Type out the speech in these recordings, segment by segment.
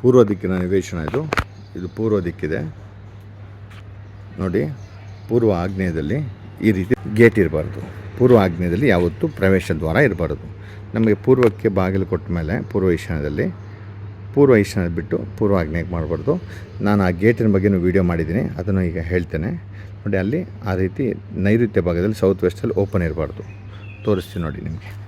ಪೂರ್ವ ದಿಕ್ಕಿನ ನಿವೇಶನ ಇದು. ಇದು ಪೂರ್ವ ದಿಕ್ಕಿದೆ. ನೋಡಿ, ಪೂರ್ವ ಆಗ್ನೇಯದಲ್ಲಿ ಈ ರೀತಿ ಗೇಟ್ ಇರಬಾರ್ದು. ಪೂರ್ವ ಆಗ್ನೇಯದಲ್ಲಿ ಯಾವತ್ತೂ ಪ್ರವೇಶ ದ್ವಾರ ಇರಬಾರ್ದು. ನಮಗೆ ಪೂರ್ವಕ್ಕೆ ಬಾಗಿಲು ಕೊಟ್ಟ ಮೇಲೆ ಪೂರ್ವ ಈಶಾನ್ಯದಲ್ಲಿ, ಪೂರ್ವ ಈಶಾನ್ಯ ಬಿಟ್ಟು ಪೂರ್ವ ಆಗ್ನೇಯಕ್ಕೆ ಮಾಡಬಾರ್ದು. ನಾನು ಆ ಗೇಟಿನ ಬಗ್ಗೆನೂ ವೀಡಿಯೋ ಮಾಡಿದ್ದೀನಿ. ಅದನ್ನು ಈಗ ಹೇಳ್ತೇನೆ. ನೋಡಿ, ಅಲ್ಲಿ ಆ ರೀತಿ ನೈಋತ್ಯ ಭಾಗದಲ್ಲಿ ಸೌತ್ ವೆಸ್ಟಲ್ಲಿ ಓಪನ್ ಇರಬಾರ್ದು. ತೋರಿಸ್ತೀನಿ ನೋಡಿ ನಿಮಗೆ.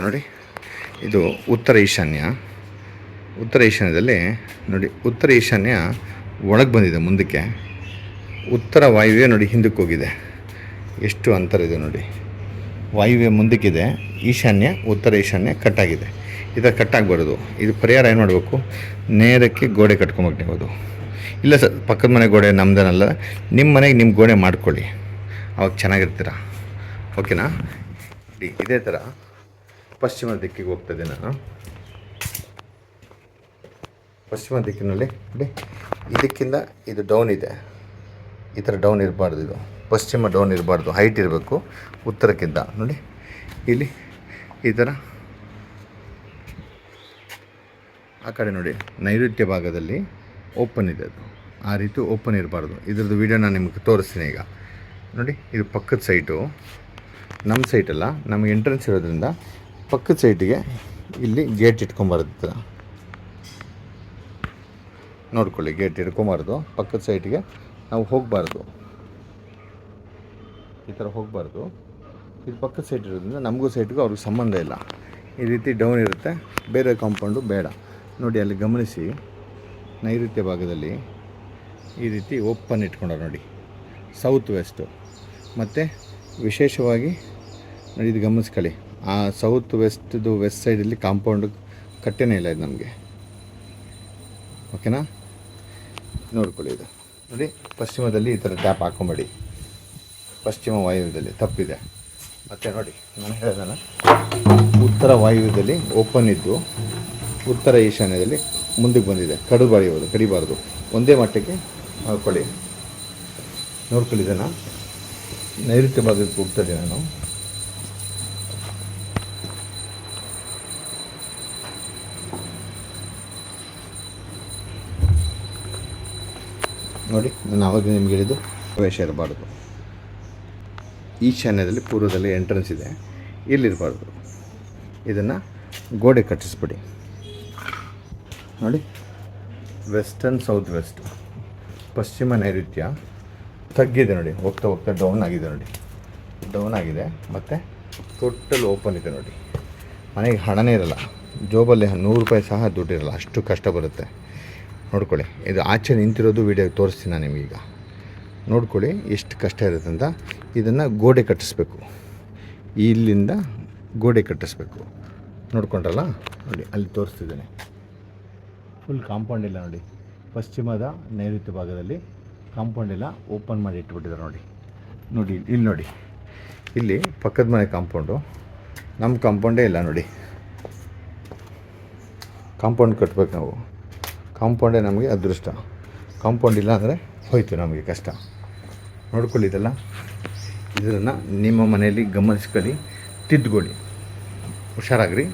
ನೋಡಿ. ಇದು ಉತ್ತರ ಈಶಾನ್ಯ. ಉತ್ತರ ಈಶಾನ್ಯದಲ್ಲಿ ನೋಡಿ, ಉತ್ತರ ಈಶಾನ್ಯ ಒಳಗೆ ಬಂದಿದೆ ಮುಂದಕ್ಕೆ. ಉತ್ತರ ವಾಯುವ್ಯ ನೋಡಿ ಹಿಂದಕ್ಕೆ ಹೋಗಿದೆ. ಎಷ್ಟು ಅಂತರ ಇದೆ ನೋಡಿ. ವಾಯುವ್ಯ ಮುಂದಕ್ಕಿದೆ. ಈಶಾನ್ಯ, ಉತ್ತರ ಈಶಾನ್ಯ ಕಟ್ಟಾಗಿದೆ. ಇದರ ಕಟ್ಟಾಗಬಾರ್ದು. ಇದು ಪರಿಹಾರ ಏನು ಮಾಡಬೇಕು? ನೇರಕ್ಕೆ ಗೋಡೆ ಕಟ್ಕೊಂಬೇಕು ನೀವು ಇಲ್ಲ ಸರ್, ಪಕ್ಕದ ಮನೆ ಗೋಡೆ ನಮ್ಮದೇನಲ್ಲ ನಿಮ್ಮ ಮನೆಗೆ ನಿಮ್ಮ ಗೋಡೆ ಮಾಡ್ಕೊಳ್ಳಿ. ಅವಾಗ ಚೆನ್ನಾಗಿರ್ತೀರ? ಓಕೆನಾ? ಇದೇ ಥರ ಪಶ್ಚಿಮ ದಿಕ್ಕಿಗೆ ಹೋಗ್ತದೆ ನಾನು. ಪಶ್ಚಿಮ ದಿಕ್ಕಿನಲ್ಲಿ, ನೋಡಿ, ಇದಕ್ಕಿಂತ ಇದು ಡೌನ್ ಇದೆ. ಈ ಥರ ಡೌನ್ ಇರಬಾರ್ದು ಇದು. ಪಶ್ಚಿಮ ಡೌನ್ ಇರಬಾರ್ದು. ಹೈಟ್ ಇರಬೇಕು. ಉತ್ತರಕ್ಕಿಂತ, ನೋಡಿ. ಇಲ್ಲಿ ಈ ಥರ ಆ ಕಡೆ ನೋಡಿ, ನೈಋತ್ಯ ಭಾಗದಲ್ಲಿ ಓಪನ್ ಇದೆ ಅದು. ಆ ರೀತಿ ಓಪನ್ ಇರಬಾರ್ದು. ಇದ್ರದ್ದು ವಿಡಿಯೋ ನಾನು ನಿಮಗೆ ತೋರಿಸ್ತೀನಿ ಈಗ. ನೋಡಿ, ಇದು ಪಕ್ಕದ ಸೈಟು ನಮ್ಮ ಸೈಟಲ್ಲ ನಮಗೆ ಎಂಟ್ರೆನ್ಸ್ ಇರೋದ್ರಿಂದ ಪಕ್ಕದ ಸೈಟಿಗೆ ಇಲ್ಲಿ ಗೇಟ್ ಇಟ್ಕೊಂಬಾರ್ದು ನೋಡ್ಕೊಳ್ಳಿ, ಗೇಟ್ ಇಟ್ಕೊಂಬಾರ್ದು ಪಕ್ಕದ ಸೈಟಿಗೆ ನಾವು ಹೋಗಬಾರ್ದು. ಈ ಥರ ಹೋಗಬಾರ್ದು. ಇದು ಪಕ್ಕದ ಸೈಟ್ ಇರೋದ್ರಿಂದ ನಮಗೂ ಸೈಟ್ಗೂ ಅವ್ರಿಗೆ ಸಂಬಂಧ ಇಲ್ಲ. ಈ ರೀತಿ ಡೌನ್ ಇರುತ್ತೆ. ಬೇರೆ ಕಾಂಪೌಂಡು ಬೇಡ. ನೋಡಿ, ಅಲ್ಲಿ ಗಮನಿಸಿ. ನೈಋತ್ಯ ಭಾಗದಲ್ಲಿ ಈ ರೀತಿ ಓಪನ್ ಇಟ್ಕೊಂಡಾರೆ ನೋಡಿ. South west. ಮತ್ತು ವಿಶೇಷವಾಗಿ ನೋಡಿ, ಇದು ಗಮನಿಸ್ಕೊಳ್ಳಿ. ಆ ಸೌತ್ ವೆಸ್ಟ್ದು ವೆಸ್ಟ್ ಸೈಡಲ್ಲಿ ಕಾಂಪೌಂಡ್ ಕಟ್ಟೆನೇ ಇಲ್ಲ ಇದು ನಮಗೆ. ಓಕೆನಾ ನೋಡ್ಕೊಳ್ಳಿ ಇದು. ನೋಡಿ, ಪಶ್ಚಿಮದಲ್ಲಿ ಈ ಥರ ಟ್ಯಾಪ್ ಹಾಕೊಂಬೇಡಿ. ಪಶ್ಚಿಮ ವಾಯುವ್ಯದಲ್ಲಿ ತಪ್ಪಿದೆ. ಮತ್ತೆ ನೋಡಿ, ನಾನು ಹೇಳಿದಲ್ಲ ಉತ್ತರ ವಾಯುವ್ಯದಲ್ಲಿ ಓಪನ್ ಇದ್ದು, ಉತ್ತರ ಈಶಾನ್ಯದಲ್ಲಿ ಮುಂದಕ್ಕೆ ಬಂದಿದೆ. ಕಡು ಕಡಿಬಾರದು ಕಡಿಬಾರ್ದು. ಒಂದೇ ಮಟ್ಟಕ್ಕೆ ನೋಡ್ಕೊಳ್ಳಿ ಇದನ್ನು. ನೈಋತ್ಯ ಭಾಗಕ್ಕೆ ಹೋಗ್ತದೆ ನಾನು. ನೋಡಿ ನಾನು ಆವಾಗ ನಿಮ್ಗೆ ಹೇಳಿದ್ದು. ಪ್ರವೇಶ ಇರಬಾರ್ದು. ಈಶಾನ್ಯದಲ್ಲಿ ಪೂರ್ವದಲ್ಲಿ ಎಂಟ್ರೆನ್ಸ್ ಇದೆ. ಇಲ್ಲಿರಬಾರ್ದು. ಇದನ್ನು ಗೋಡೆ ಕಟ್ಟಿಸ್ಬಿಡಿ. ನೋಡಿ ವೆಸ್ಟರ್ನ್ ಸೌತ್ ವೆಸ್ಟ್ ಪಶ್ಚಿಮ ನೈಋತ್ಯ ತಗ್ಗಿದೆ ನೋಡಿ, ಹೋಗ್ತಾ ಹೋಗ್ತಾ ಡೌನ್ ಆಗಿದೆ ನೋಡಿ. ಡೌನ್ ಆಗಿದೆ, ಮತ್ತು ಟೋಟಲ್ ಓಪನ್ ಇದೆ ನೋಡಿ. ಮನೆಗೆ ಹಣನೇ ಇರಲ್ಲ. ಜೋಬಲ್ಲಿ ನೂರು ರೂಪಾಯಿ ಸಹ ದುಡ್ಡಿರಲ್ಲ ಅಷ್ಟು ಕಷ್ಟ ಬರುತ್ತೆ. ನೋಡ್ಕೊಳ್ಳಿ. ಇದು ಆಚೆ ನಿಂತಿರೋದು ವೀಡಿಯೋ ತೋರಿಸ್ತೀನಿ ನಾನು ನಿಮಗೀಗ. ನೋಡ್ಕೊಳ್ಳಿ ಎಷ್ಟು ಕಷ್ಟ ಇರುತ್ತೆ ಅಂತ. ಇದನ್ನು ಗೋಡೆ ಕಟ್ಟಿಸ್ಬೇಕು. ಇಲ್ಲಿಂದ ಗೋಡೆ ಕಟ್ಟಿಸ್ಬೇಕು. ನೋಡ್ಕೊಂಡ್ರಲ್ಲ? ನೋಡಿ, ಅಲ್ಲಿ ತೋರಿಸ್ತಿದ್ದೇನೆ. ಫುಲ್ ಕಾಂಪೌಂಡ್ ಇಲ್ಲ ನೋಡಿ. ಪಶ್ಚಿಮದ ನೈಋತ್ಯ ಭಾಗದಲ್ಲಿ ಕಾಂಪೌಂಡ್ ಎಲ್ಲ ಓಪನ್ ಮಾಡಿ ಇಟ್ಬಿಟ್ಟಿದ್ದಾರೆ ನೋಡಿ. ನೋಡಿ, ಇಲ್ಲಿ ನೋಡಿ. ಇಲ್ಲಿ ಪಕ್ಕದ ಮನೆ ಕಾಂಪೌಂಡು ನಮ್ಮ ಕಾಂಪೌಂಡೇ ಇಲ್ಲ ನೋಡಿ. ಕಾಂಪೌಂಡ್ ಕಟ್ಬೇಕು ನಾವು. ಕಾಂಪೌಂಡೇ ನಮಗೆ ಅದೃಷ್ಟ. ಕಾಂಪೌಂಡ್ ಇಲ್ಲ ಅಂದರೆ ಹೋಯ್ತು ನಮಗೆ ಕಷ್ಟ. ನೋಡ್ಕೊಳ್ಳಿ ಇದೆಲ್ಲ. ಇದನ್ನು ನಿಮ್ಮ ಮನೆಯಲ್ಲಿ ಗಮನಿಸ್ಕೊಳ್ಳಿ. ತಿದ್ದುಕೊಳ್ಳಿ. ಹುಷಾರಾಗ್ರಿ.